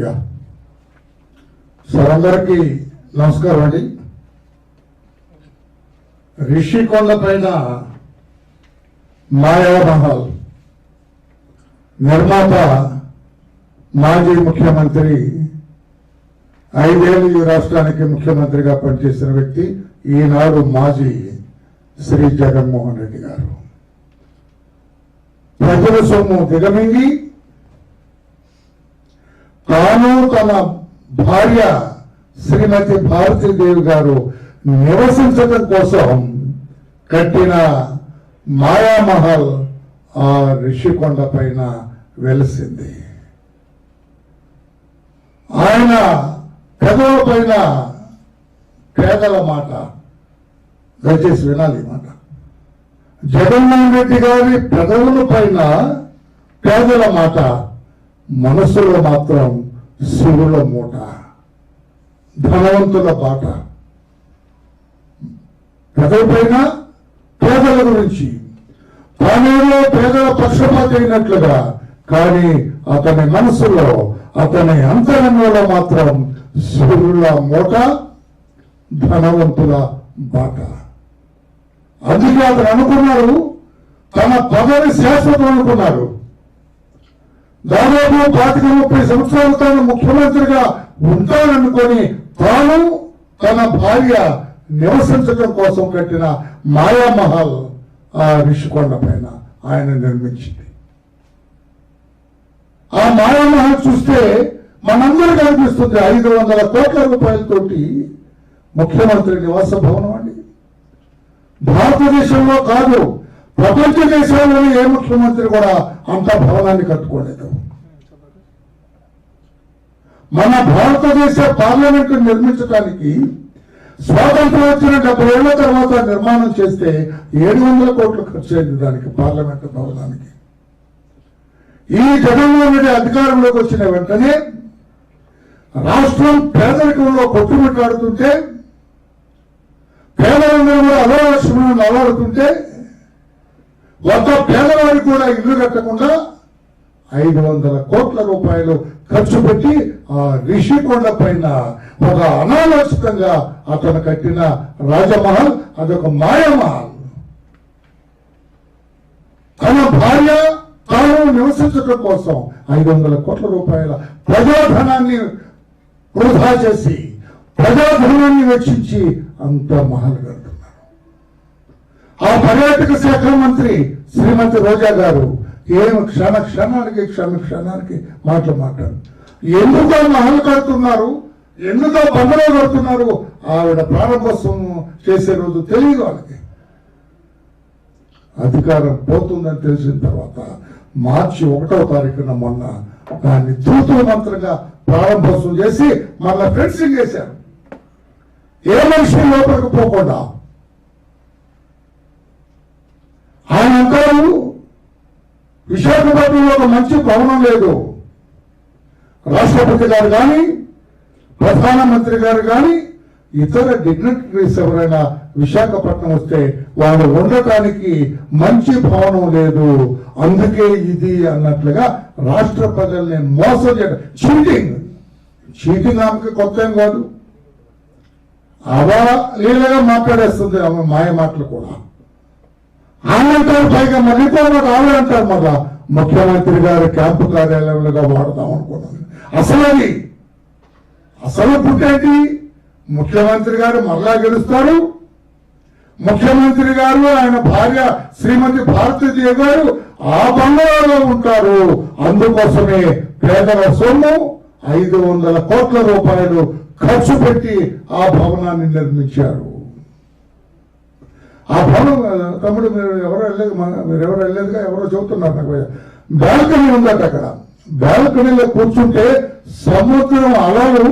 Yeah sir అందరికీ నమస్కారం అండి. రిషికొండ పైన మాయామహల్ నిర్మాత మాజీ ముఖ్యమంత్రి ఐదేళ్ళు ఈ రాష్ట్రానికి ముఖ్యమంత్రిగా పనిచేసిన వ్యక్తి ఈనాడు మాజీ శ్రీ జగన్మోహన్ రెడ్డి గారు. ప్రజల సొమ్ము దిగమింగి తాను తన భార్య శ్రీమతి భారతీదేవి గారు నివసించడం కోసం కట్టిన మాయామహల్ ఆ రిషికొండ పైన వెలిసింది. ఆయన పెదవుల పైన పేదల మాట దయచేసి వినాలి మాట. జగన్మోహన్ రెడ్డి గారి పెదవుల పైన పేదల మాట మనసులో మాత్రం శివుల మూట. ధనవంతుల బాట. పెదవి పేదల గురించి. తానేదో పేదల పక్షపాతి అయినట్లుగా కానీ అతని మనసులో అతని అంతరంగంలో మాత్రం శివుల మూట ధనవంతుల బాట. అందుకే అతను అనుకున్నారు తన పదవి శాశ్వతం అనుకున్నారు దాదాపు పాతిక ముప్పై సంవత్సరాలు తాను ముఖ్యమంత్రిగా ఉంటాననుకొని తాను తన భార్య నివసించడం కోసం కట్టిన మాయామహల్ ఆ రిషికొండ పైన ఆయన నిర్మించింది. ఆ మాయామహల్ చూస్తే మనందరికీ అనిపిస్తుంది ఐదు వందల కోట్ల రూపాయలతోటి ముఖ్యమంత్రి నివాస భవనం అండి. భారతదేశంలో కాదు ప్రపంచ దేశాలలో ఏ ముఖ్యమంత్రి కూడా అంత భవనాన్ని కట్టుకోలేదు. మన భారతదేశ పార్లమెంట్ నిర్మించడానికి స్వాతంత్రం వచ్చిన డెబ్బై ఏళ్ళ తర్వాత నిర్మాణం చేస్తే ఏడు వందల కోట్లు ఖర్చు అయింది దానికి పార్లమెంట్ భవనానికి. ఈ జగన్మోహన్ రెడ్డి అధికారంలోకి వచ్చిన వెంటనే రాష్ట్రం పేదరికంలో కొట్టుమిట్లాడుతుంటే పేదలందరూ కూడా అలవాటు అలవాడుతుంటే ఒక పేదవాడికి కూడా ఇల్లు కట్టకుండా ఐదు వందల కోట్ల రూపాయలు ఖర్చు పెట్టి ఆ రిషికొండ పైన ఒక అనాలోచితంగా అతను కట్టిన రాజమహల్ అదొక మాయామహల్. తన భార్య తాను నివసించడం కోసం ఐదు వందల కోట్ల రూపాయల ప్రజాధనాన్ని వృధా చేసి ప్రజాధనాన్ని వెచ్చించి అంత మహల్ గారు ఆ పర్యాటక శాఖ మంత్రి శ్రీమతి రోజా గారు ఏం క్షణ క్షణానికి క్షణ క్షణానికి మాటలు మాట్లాడు. ఎందుకు మహల్ కడుతున్నారు? ఎందుకో బంగళా కడుతున్నారు? ఆవిడ ప్రారంభోత్సవం చేసే రోజు తెలియదు వాళ్ళకి. అధికారం పోతుందని తెలిసిన తర్వాత మార్చి ఒకటవ తారీఖున మొన్న దాన్ని తూతూ మంత్రంగా ప్రారంభోత్సవం చేసి మళ్ళా ఫెన్సింగ్ చేశారు ఏ మనిషి లోపలికి పోకుండా ఆయన అంటారు విశాఖపట్నంలో ఒక మంచి భవనం లేదు. రాష్ట్రపతి గారు కానీ ప్రధానమంత్రి గారు కానీ ఇతర డిగ్నటరీస్ ఎవరైనా విశాఖపట్నం వస్తే వాళ్ళు ఉండటానికి మంచి భవనం లేదు. అందుకే ఇది అన్నట్లుగా రాష్ట్ర ప్రజల్ని మోసం చేయడం. చీటింగ్ చీటింగ్ ఆమెకి కొత్త ఏం కాదు. అవలీలగా మాట్లాడేస్తుంది ఆమె మాయ మాటలు కూడా. ఆమె పైగా మళ్ళీతో మాట ఆమె అంటారు మళ్ళా. ముఖ్యమంత్రి గారి క్యాంపు కార్యాలయంలో వాడదాం అనుకున్నాను. అసలు అది అసలు పుట్టేంటి ముఖ్యమంత్రి గారు మరలా గెలుస్తారు. ముఖ్యమంత్రి గారు ఆయన భార్య శ్రీమతి భారతీయ గారు ఆ బంగారంలో ఉంటారు. అందుకోసమే పేదల సొమ్ము ఐదు వందల కోట్ల రూపాయలు ఖర్చు పెట్టి ఆ భవనాన్ని నిర్మించారు. ఆ భవనం తమ్ముడు మీరు ఎవరో వెళ్ళలేదు మీరు ఎవరు వెళ్ళలేదుగా ఎవరో చెబుతున్నారు నాకు బాల్కనీ ఉందట అక్కడ. బాల్కనీలో కూర్చుంటే సముద్రం అలలు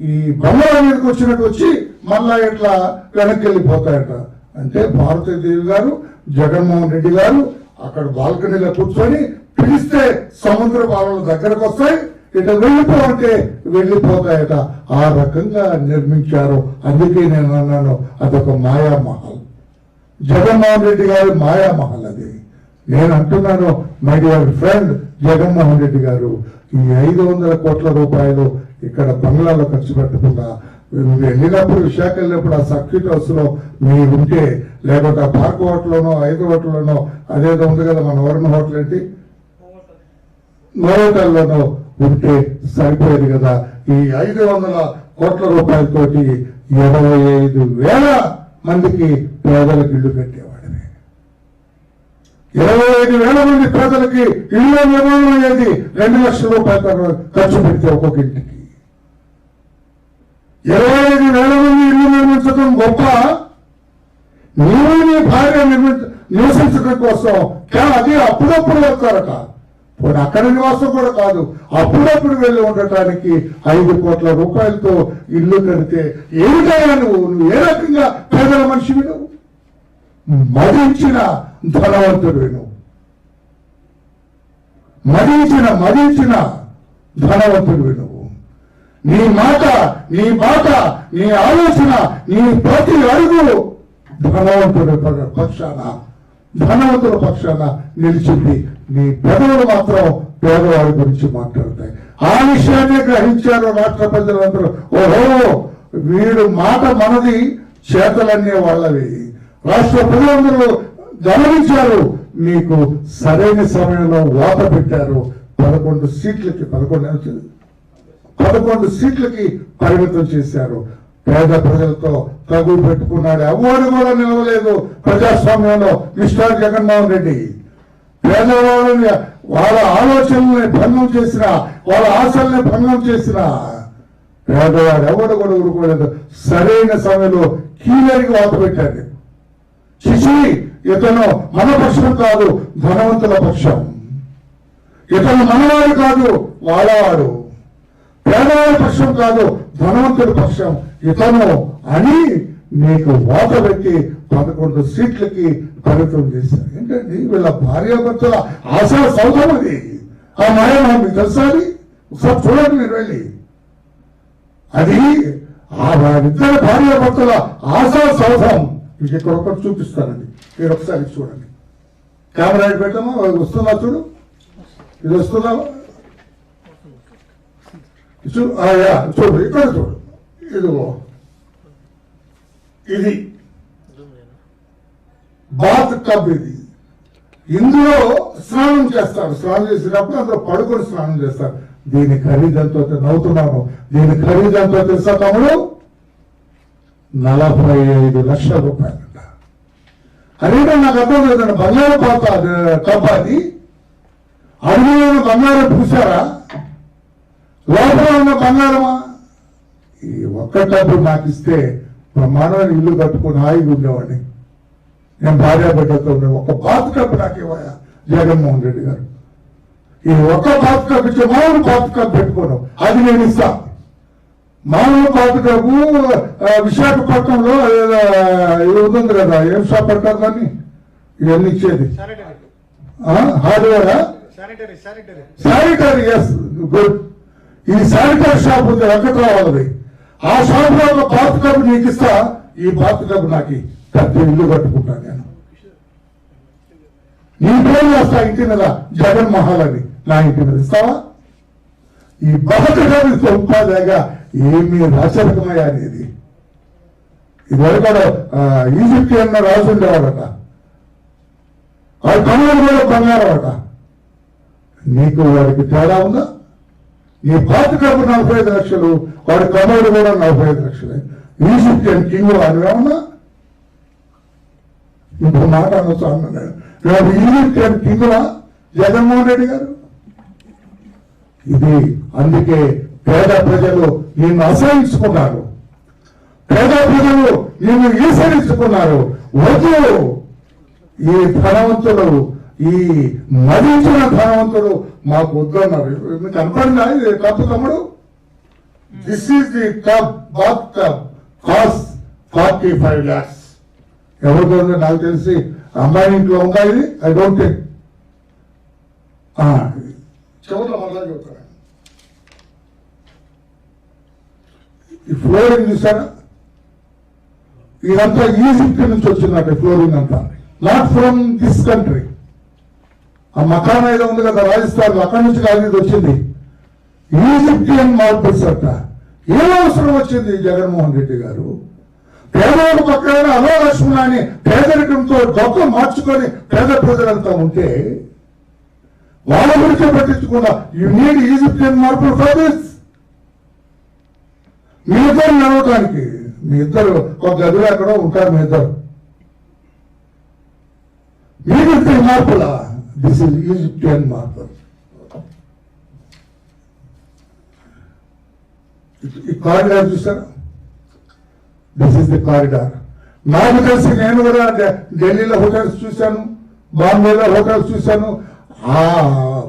ఈ బంగాళా మీదకి వచ్చినట్టు వచ్చి మళ్ళా ఇట్లా వెనక్కి వెళ్ళిపోతాయట అంటే భారతీదేవి గారు జగన్మోహన్ రెడ్డి గారు అక్కడ బాల్కనీలో కూర్చొని పిలిస్తే సముద్ర బాలలు దగ్గరకు వస్తాయి ఇటు వెళ్ళిపో అంటే వెళ్ళిపోతాయట. ఆ రకంగా నిర్మించారు. అందుకే నేను అన్నాను అదొక మాయామహల్. జగన్మోహన్ రెడ్డి గారి మాయామహల్ అది. నేను అంటున్నాను my dear friend Jaganmohan Reddy garu ఈ ఐదు వందల కోట్ల రూపాయలు ఇక్కడ బంగ్లాలో ఖర్చు పెట్టకుండా వెళ్ళినప్పుడు విశాఖ వెళ్ళినప్పుడు ఆ సర్క్యూట్ హౌస్లో మీరు ఉంటే లేకపోతే ఆ పార్క్ హోటల్లోనో ఐదు హోటల్లోనో అదేదో ఉంది కదా మన వరుణ హోటల్ ఏంటి? నోటల్లోనో ఉంటే సరిపోయేది కదా. ఈ ఐదు వందల కోట్ల రూపాయలతోటి ఇరవై ఐదు వేల మందికి పేదలకు ఇల్లు కట్టేవాడిని. ఇరవై ఐదు వేల మంది పేదలకి ఇల్లు నిర్మాణం అనేది రెండు లక్షల రూపాయలు ఖర్చు పెడితే ఒక్కొక్క ఇంటికి. ఇరవై ఐదు వేల మంది ఇల్లు నిర్మించడం గొప్ప. నీవు నీ భార్య నిర్మించ నివసించడం కోసం కానీ అది అప్పుడప్పుడు వస్తారట. పోనీ అక్కడ నివాసం కూడా కాదు. అప్పుడప్పుడు వెళ్ళి ఉండటానికి ఐదు కోట్ల రూపాయలతో ఇల్లు కడితే ఏమిటయ్యా నువ్వు? నువ్వు ఏ రకంగా పేదల మనిషివి నువ్వు మదించిన ధనవంతుడు నువ్వు మదించిన మదించిన ధనవంతుడు నువ్వు నీ మాట నీ మాట నీ ఆలోచన నీ ప్రతి అడుగు ధనవంతుడి పక్షాన ధనవంతుల పక్షాన నిలిచింది నీ పెదవులు మాత్రం పేదవాడి గురించి మాట్లాడతాయి. ఆ విషయాన్ని గ్రహించారు రాష్ట్ర ప్రజలందరూ. ఓహో వీడు మాట మనది చేతలన్నీ వాళ్ళవి. రాష్ట్ర ప్రజలందరూ గమనించారు. మీకు సరైన సమయంలో ఓట పెట్టారు. పదకొండు సీట్లకి పదకొండు పదకొండు సీట్లకి పరిమితం చేశారు. పేద ప్రజలతో తగు పెట్టుకున్నాడు. ఎవరు కూడా నిలవలేదు ప్రజాస్వామ్యంలో మిస్టర్ జగన్మోహన్ రెడ్డి. పేదవాళ్ళని వాళ్ళ ఆలోచనల్ని భంగం చేసిన వాళ్ళ ఆశల్ని భంగం చేసిన పేదవాడు ఎవడు కూడా ఊరుకోలేదు. సరైన సమయంలో కీలరికి వాత పెట్టాడు. శిశి ఇతను మన పక్షం కాదు ధనవంతుల పక్షం. ఇతను మనవాడు కాదు వాళ్ళవాడు పేదవాడి పక్షం కాదు ధనవంతుడి పక్షం. ఇతను అని నీకు వాత పెట్టి పదకొండు సీట్లకి పరిమితం చేశారు. ఏంటండి? వీళ్ళ భార్యాభర్తల ఆశా సౌధం అది. ఆ మాయమా మీకు తెలుసా అది? ఒకసారి చూడండి మీరు వెళ్ళి. అది ఆ ఇద్దరు భార్యాభర్తల ఆశా సౌధం. మీకు ఇక్కడ ఒకటి చూపిస్తానండి. మీరు ఒకసారి చూడండి. కెమెరా పెట్టామా? వస్తుందా చూడు? ఇది వస్తుందా? ఆ, యా, చూడు ఇక్కడ చూడు. ఇదిగో. ఇది బాత్ టబ్ ఇది. ఇందులో స్నానం చేస్తారు. స్నానం చేసినప్పుడు అందులో పడుకొని స్నానం చేస్తారు. దీని ఖరీదంతో నవ్వుతున్నాను దీని ఖరీదంతో తెలుసా తమ్ముడు? నలభై ఐదు లక్షల రూపాయలంట అదేంటో నాకు అర్థం లేదండి బంగారు పాత టబ్ అది. అడుగులో బంగారం పూసారా లోపల ఉన్న బంగారమా? ఈ ఒక్క డబ్బు నాకు ఇస్తే బ్రహ్మాండమైన ఇల్లు కట్టుకుని హాయిగా ఉండేవాడిని. నేను భార్య బిడ్డతో ఉండే ఒక బాత్ కప్ నాకు ఇవ్వయా జగన్మోహన్ రెడ్డి గారు. ఈ ఒక్క బాత్ కప్ ఇచ్చే మామూలు బాత్ కప్ పెట్టుకోను. అది నేను ఇస్తా. మామూలు బాత్ కప్పు విశాఖపట్నంలో ఉంది కదా ఏం షాప్ అంటారు దాన్ని? ఇవన్నీ ఇచ్చేది. హార్డ్వేరా? శానిటరీ ఎస్ గుడ్ ఈ శానిటరీ షాప్ ఉంది వెంకట్రావు ఆ షాప్లో ఒక నీకు ఇస్తా ఈ బాత్ కప్పు నాకు పెద్ద ఇల్లు కట్టుకుంటాను నేను. నీ పేరు వస్తా ఇంటి మీద జగన్ మహల్ అని. నా ఇంటి మీద ఇస్తావా? ఈ బాత్ కప్ సంపాదగా ఏమి రాచరికమయ్యా అనేది. ఇదివరకు ఈజిప్టియన్ రాజు ఉండేవాడట. వాడు కమలం కూడా బంగారం అట. నీకు వాడికి తేడా ఉందా? ఈ పాత కప్పు నలభై ఐదు లక్షలు వాడి కమోడు కూడా నలభై ఐదు లక్షలే. ఈజిప్టియన్ కింగ్ వాడివేమన్నా ఇప్పుడు మాట అనొచ్చు అన్నాడు. వాడు ఈజిప్టియన్ కింగ్వా జగన్మోహన్ రెడ్డి గారు? ఇది అందుకే పేద ప్రజలు నిన్ను అసహించుకున్నారు. పేద ప్రజలు నిన్ను ఈసరించుకున్నారు. వద్దు! ఈ ధనవంతులు ఈ మరించిన ధనవంతులు మాకు వద్దన్నారు మీకు కనపడిందా? ఇది తప్పు తమ్ముడు? This is the tub bath tub cost forty five lakhs ఎవరితో నాకు తెలిసి అమ్మాయి ఇంట్లో ఉందా ఇది? ఐ డోంట్ థింక్ చెవుట్లో మళ్ళా చెబుతాను ఈ ఫ్లోరింగ్ చూసారా ఇదంతా ఈజిప్ట్ నుంచి వచ్చిందంటే ఫ్లోరింగ్ అంతా. నాట్ ఫ్రమ్ దిస్ కంట్రీ ఆ మకాన్ ఏదో ఉంది కదా రాజస్థాన్ అక్కడి నుంచి కాదు ఇది వచ్చింది. ఈజిప్టియన్ మార్పుల్స్ అట్ట ఏం అవసరం వచ్చింది జగన్మోహన్ రెడ్డి గారు? పేదవాడు పక్కన అలో లక్ష్మణ అని పేదరికంతో గొప్ప మార్చుకొని పేద ప్రజలంతా ఉంటే వాళ్ళ గురించి పట్టించకుండా you need Egyptian marble for this మీ ఇద్దరు నడవటానికి మీ ఇద్దరు ఒక గదిలో ఎక్కడో ఉంటారు మీ ఇద్దరు. మీకు ఇంత మార్పులా? This is ఈజిప్టియన్ మార్బుల్ ఈ కారిడార్ చూసారా దిస్ ఇస్ ది కారిడార్ నాకు తెలిసి నేను కూడా ఢిల్లీలో హోటల్స్ చూశాను బాంబేలో హోటల్స్ చూశాను. ఆ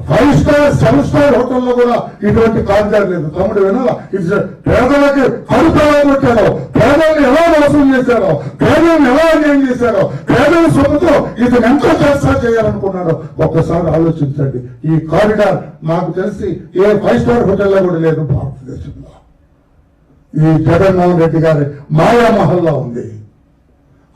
ఫైవ్ స్టార్ సెవెన్ స్టార్ హోటల్లో కూడా ఇటువంటి కారిడార్ లేదు. తమ్ముడు వినాలా? ఇట్స్ పేదలకి కడుపు పెట్టారో కొట్టారో పేదల్ని ఎలా మోసం చేశారో? పేదల్ని ఎలా అన్యాయం చేశారో? పేదల సొమ్ముతో ఇది ఎంత చేయాలనుకున్నారో ఒక్కసారి ఆలోచించండి. ఈ కారిడార్ నాకు తెలిసి ఏ ఫైవ్ స్టార్ హోటల్లో కూడా లేదు భారతదేశంలో. ఈ జగన్మోహన్ రెడ్డి గారి మాయామహల్లో ఉంది.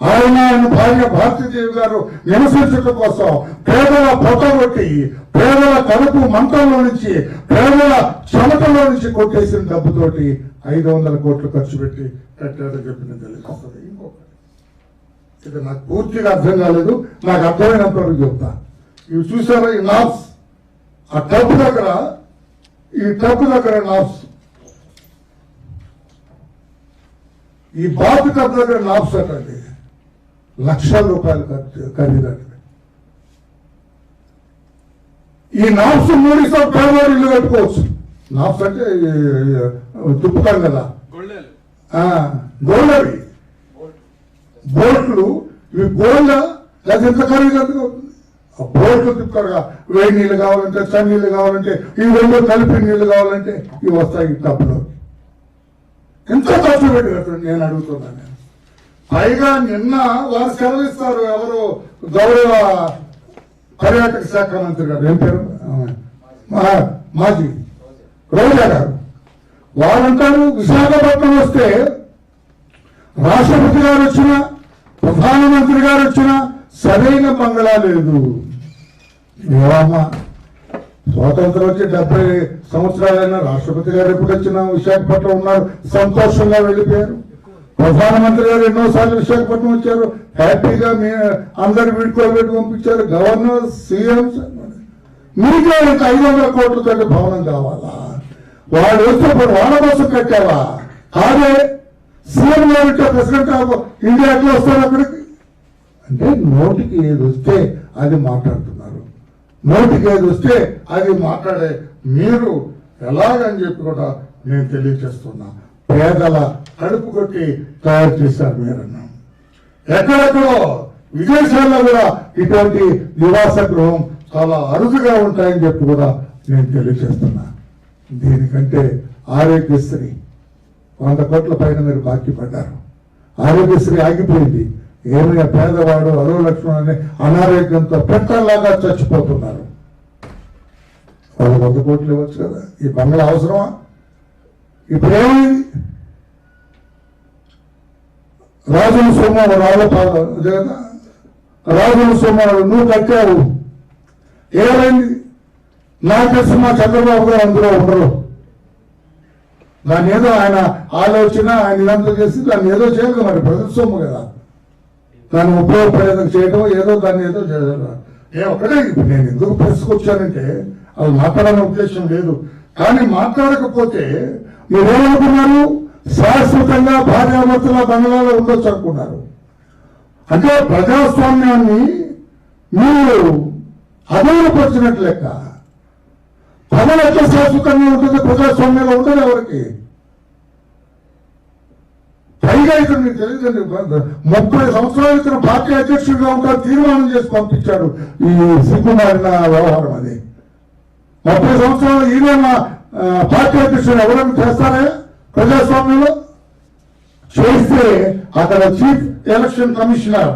ఆయన ఆయన భార్య భారతీదేవి గారు నివసించడం కోసం పేదల పొట్టగొట్టి పేదల కడుపు మంటల్లో నుంచి పేదల చెమటలో నుంచి కొట్టేసిన డబ్బుతోటి ఐదు వందల కోట్లు ఖర్చు పెట్టి కట్టారని చెప్పిన నేను ఇంకొకటి. ఇది నాకు పూర్తిగా అర్థం కాలేదు నాకు అర్థమైనంత వరకు చెప్తా ఇవి చూసారా ఈ నాబ్స్ ఆ టబ్ దగ్గర ఈ టబ్ దగ్గర నాబ్స్ ఈ బాబు టబ్ దగ్గర నాబ్స్ అండి లక్షల రూపాయలు ఖర్చు ఖరీదండి ఈ నాబ్స్ మూడితో పేదవాడు ఇల్లు కట్టుకోవచ్చు నాబ్స్ అంటే ఈ, ఈ, తుప్పుతాం కదా గొళ్ళేలు ఆ, గోళ్ళవి బోట్లు ఇవి గోళ్ళ లేదా ఎంత ఖరీదు ఎంత అవుతుంది ఆ బోట్లు తిప్పుతారుగా. వేడి నీళ్ళు కావాలంటే చని నీళ్ళు కావాలంటే ఈ రెండు కలిపి నీళ్ళు కావాలంటే ఇవి వస్తాయి డబ్బులు. ఎంత ఖర్చు పెట్టి కట్టండి నేను అడుగుతున్నాను నేను. పైగా నిన్న వారు సెలవిస్తారు ఎవరు? గౌరవ పర్యాటక శాఖ మంత్రి గారు. ఏం పేరు? మాజీ. రోజా గారు. వారంటారు విశాఖపట్నం వస్తే రాష్ట్రపతి గారు వచ్చిన ప్రధానమంత్రి గారు వచ్చిన సరైన బంగళా లేదు. ఏమమ్మా స్వాతంత్రం వచ్చి డెబ్బై సంవత్సరాలైనా రాష్ట్రపతి గారు ఎప్పుడు వచ్చినా విశాఖపట్నం ఉన్నారు సంతోషంగా వెళ్ళిపోయారు. ప్రధానమంత్రి గారు ఎన్నోసార్లు విశాఖపట్నం వచ్చారు హ్యాపీగా మీ అందరు వీడుకోబెట్టి పంపించారు. గవర్నర్ సీఎం మీకు ఇంత ఐదు వందల కోట్లతో భవనం కావాలా? వాడు వస్తే వాడ వాళ్ళ కోసం కట్టావా? కాదే సీఎం గారు ప్రెసిడెంట్ ఆఫ్ ఇండియా ఎట్లా వస్తారు అక్కడికి? అంటే నోటికి ఏది వస్తే అది మాట్లాడుతున్నారు. నోటికి ఏది వస్తే అది మాట్లాడే మీరు ఎలాగని చెప్పి కూడా నేను తెలియచేస్తున్నా పేదల కడుపు కొట్టి తయారు చేశారు మీరన్నా. ఎక్కడెక్కడో విదేశాల్లో కూడా ఇటువంటి నివాస గృహం చాలా అరుదుగా ఉంటాయని చెప్పి కూడా నేను తెలియజేస్తున్నా. దీనికంటే ఆరోగ్యశ్రీ వంద కోట్ల పైన మీరు బాకీ పడ్డారు ఆరోగ్యశ్రీ ఆగిపోయింది. ఏమైనా పేదవాడు అరవై లక్షణం అనే అనారోగ్యంతో పెట్టలాగా చచ్చిపోతున్నారు. వాళ్ళు వంద కోట్లు ఇవ్వచ్చు కదా? ఈ బంగ్లా అవసరమా? ఇప్పుడేమైంది? రాజుల సొమ్ము రాజపాల రాజుల సొమ్ము నువ్వు కట్టావు ఏమైంది? నా తెలిసి మా చంద్రబాబు గారు అందులో ఉండరు. దాన్ని ఏదో ఆయన ఆలోచన ఆయన ఇదంతా చేసి దాన్ని ఏదో చేయాలి మరి ప్రజల కదా. దాన్ని ఉపయోగపడేందుకు చేయడం ఏదో దాన్ని ఏదో చేయాలి. ఏ ఒకటే నేను ఎందుకు ప్రెస్కొచ్చానంటే అది మాట్లాడాలనే ఉద్దేశం లేదు. కానీ మాట్లాడకపోతే మీరేమనుకున్నారు? శాశ్వతంగా భార్యాభర్తల బంగ్లాలో ఉండొచ్చు అనుకున్నారు. అంటే ప్రజాస్వామ్యాన్ని మీరు అధోరపరిచినట్లు లెక్క. ప్రజలు ఎట్లా శాశ్వతంగా ఉంటుంది ప్రజాస్వామ్యంలో ఉండదు ఎవరికి? పైగా ఇక్కడ మీకు తెలియదండి ముప్పై సంవత్సరాల క్రితం పార్టీ అధ్యక్షుడిగా ఉంటారు తీర్మానం చేసి పంపించాడు ఈ సిగ్గుమారిన వ్యవహారం అది. ముప్పై సంవత్సరాలు ఈయన పార్టీ అధ్యక్షుడు ఎవరైనా చేస్తారే ప్రజాస్వామ్యంలో? చేస్తే అక్కడ చీఫ్ ఎలక్షన్ కమిషనర్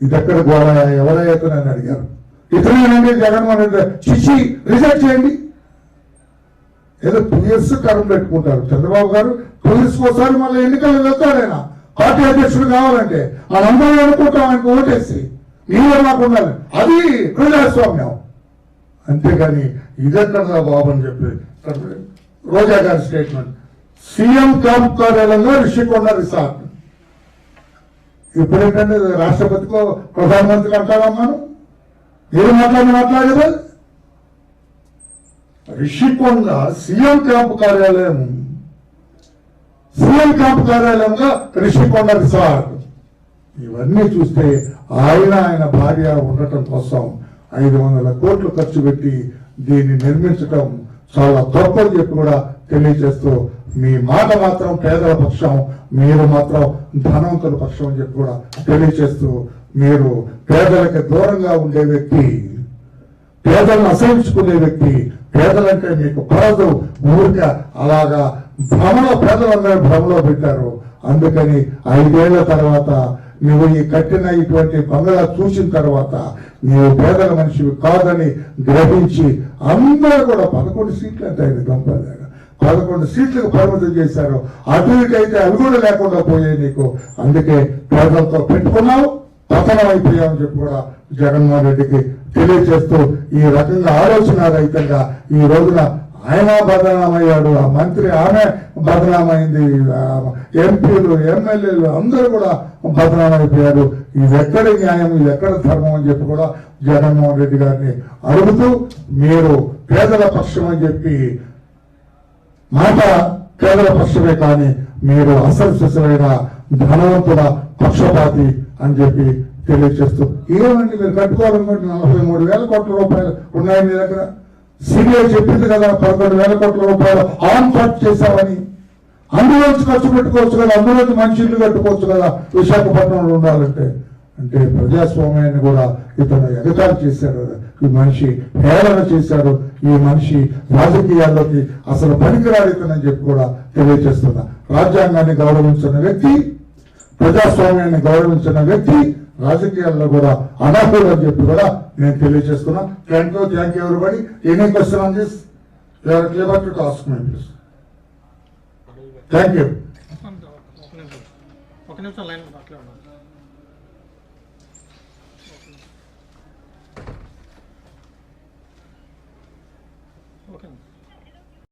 ఇది ఎక్కడ గోడ ఎవరైతే అడిగారు? ఇతనేనండి జగన్మోహన్ రెడ్డి చిచ్చి రిజెక్ట్ చేయండి. ఏదో టూ ఇయర్స్ టర్మ్ పెట్టుకుంటారు. చంద్రబాబు గారు టూ ఇయర్స్ ఒకసారి మళ్ళీ ఎన్నికలు వెళ్తాడు పార్టీ అధ్యక్షుడు కావాలంటే అందరూ అనుకుంటాం ఆయనకు ఓటేసి నీలో నాకు ఉండాలి. అది ప్రజాస్వామ్యం. అంతేగాని ఇదెక్కడ బాబు అని చెప్పి రోజా గారి స్టేట్మెంట్ సీఎం క్యాంప్ కార్యాలయంలో రిషికొండ రిసార్ట్. ఇప్పుడేంటంటే రాష్ట్రపతికో ప్రధానమంత్రికి అంటారమ్మాను ఏం మాట్లాడి మాట్లాడేదా రిషికొండ సీఎం క్యాంప్ కార్యాలయం సీఎం క్యాంప్ కార్యాలయంగా రిషికొండ రిసార్ట్. ఇవన్నీ చూస్తే ఆయన ఆయన భార్య ఉండటం కోసం ఐదు వందల కోట్లు ఖర్చు పెట్టి దీన్ని నిర్మించటం చాలా తప్పని చెప్పి కూడా తెలియజేస్తూ మీ మాట మాత్రం పేదల పక్షం మీరు మాత్రం ధనవంతుల పక్షం అని చెప్పి కూడా తెలియజేస్తూ మీరు పేదలకు దూరంగా ఉండే వ్యక్తి పేదలను అసహించుకునే వ్యక్తి పేదలంటే మీకు పడదు ఊరిక అలాగా భ్రమలో పేదలందరూ భ్రమలో పెట్టారు. అందుకని ఐదేళ్ళ తర్వాత నువ్వు ఈ కట్టిన ఇటువంటి బంగ్లా చూసిన తర్వాత నీవు పేదల మనిషివి కాదని గ్రహించి అందరూ కూడా పదకొండు సీట్లు అంటే ఆయన గంపలేక పదకొండు సీట్లకు పరిమితం చేశారు. అటు ఇటు అయితే అవి కూడా లేకుండా పోయాయి నీకు. అందుకే పేదలతో పెట్టుకున్నావు. పతనం అయిపోయామని చెప్పి కూడా జగన్మోహన్ రెడ్డికి తెలియజేస్తూ ఈ రకంగా ఆలోచన రహితంగా ఈ రోజున ఆయన బదనామయ్యాడు ఆ మంత్రి ఆమె బదనామైంది ఎంపీలు ఎమ్మెల్యేలు అందరూ కూడా బదనామైపోయారు. ఇది ఎక్కడ న్యాయం ఇది ఎక్కడ ధర్మం అని చెప్పి కూడా జగన్మోహన్ రెడ్డి గారిని అడుగుతూ మీరు పేదల పక్షం అని చెప్పి మాట పేదల పక్షమే కానీ మీరు అసలు శిశువైన ధనవంతుల పక్షపాతి అని చెప్పి తెలియజేస్తూ ఏమండి మీరు కట్టుకోవాలనుకుంటే నలభై మూడు వేల కోట్ల రూపాయలు ఉన్నాయి మీ దగ్గర. సిబిఐ చెప్పింది కదా పదకొండు వేల కోట్ల రూపాయలు ఆన్ ఖర్చు చేశామని. అందులోంచి ఖర్చు పెట్టుకోవచ్చు కదా అందులోంచి మంచి ఇల్లు కట్టుకోవచ్చు కదా విశాఖపట్నంలో ఉండాలంటే. అంటే ప్రజాస్వామ్యాన్ని కూడా ఇతను ఎగతాలు చేశాడు ఈ మనిషి హేళన చేశాడు. ఈ మనిషి రాజకీయాల్లోకి అసలు పనికిరాడు ఇతనని చెప్పి కూడా తెలియజేస్తున్నా. రాజ్యాంగాన్ని గౌరవించిన వ్యక్తి ప్రజాస్వామ్యాన్ని గౌరవించిన వ్యక్తి రాజకీయాల్లో కూడా అనర్హుడు అని చెప్పి కూడా నేను తెలియజేస్తున్నా. Thank you thank you everybody any question on this you're clear to task my please thank you ఒక నిమిషం లైన్ అట్లే